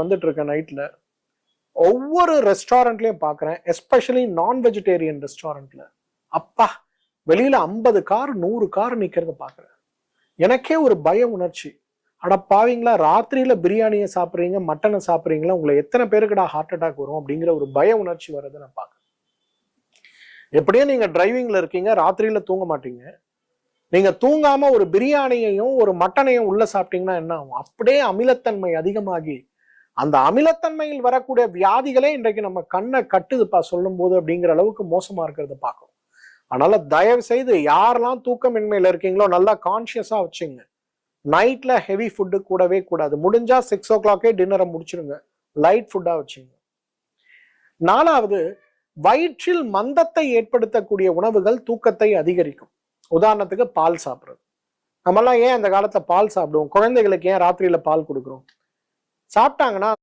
வந்துட்டு இருக்கேன் நைட்ல ஒவ்வொரு ரெஸ்டாரண்ட்லயும் பாக்குறேன். எஸ்பெஷலி நான் வெஜிடேரியன் ரெஸ்டாரண்ட்ல அப்பா வெளியில ஐம்பது கார் நூறு கார் நிக்கிறத பாக்குறேன். எனக்கே ஒரு பய உணர்ச்சி. அட பாவீங்களா ராத்திரியில பிரியாணியை சாப்பிடுறீங்க மட்டனை சாப்பிடுறீங்களா உங்களை எத்தனை பேருக்குடா ஹார்ட் அட்டாக் வரும் அப்படிங்கிற ஒரு பய உணர்ச்சி வர்றதை நான் பாக்குறேன். எப்படியும் நீங்க டிரைவிங்ல இருக்கீங்க ராத்திரியில தூங்க மாட்டீங்க. நீங்க தூங்காம ஒரு பிரியாணியையும் ஒரு மட்டனையும் உள்ள சாப்பிட்டீங்கன்னா என்ன ஆகும்? அப்படியே அமிலத்தன்மை அதிகமாகி அந்த அமிலத்தன்மையில் வரக்கூடிய வியாதிகளே இன்றைக்கு நம்ம கண்ணை கட்டுதுப்பா சொல்லும் போது அப்படிங்கிற அளவுக்கு மோசமா இருக்கிறத பார்க்கணும் அதனால தயவு செய்து யாரெல்லாம் தூக்கமின்மையில இருக்கீங்களோ நல்லா கான்சியஸா வச்சுங்க. நைட்ல ஹெவி ஃபுட்டு கூடவே கூடாது. முடிஞ்சா சிக்ஸ் ஓ கிளாக்கே டின்னரை முடிச்சிருங்க. லைட் ஃபுட்டா வச்சுங்க. நாலாவது வயிற்றில் மந்தத்தை ஏற்படுத்தக்கூடிய உணவுகள் தூக்கத்தை அதிகரிக்கும். உதாரணத்துக்கு பால் சாப்பிடுறது. நம்மலாம் ஏன் அந்த காலத்துல பால் சாப்பிடுவோம்? குழந்தைகளுக்கு ஏன் ராத்திரியில பால் கொடுக்குறோம்? சாப்பிட்டாங்கன்னா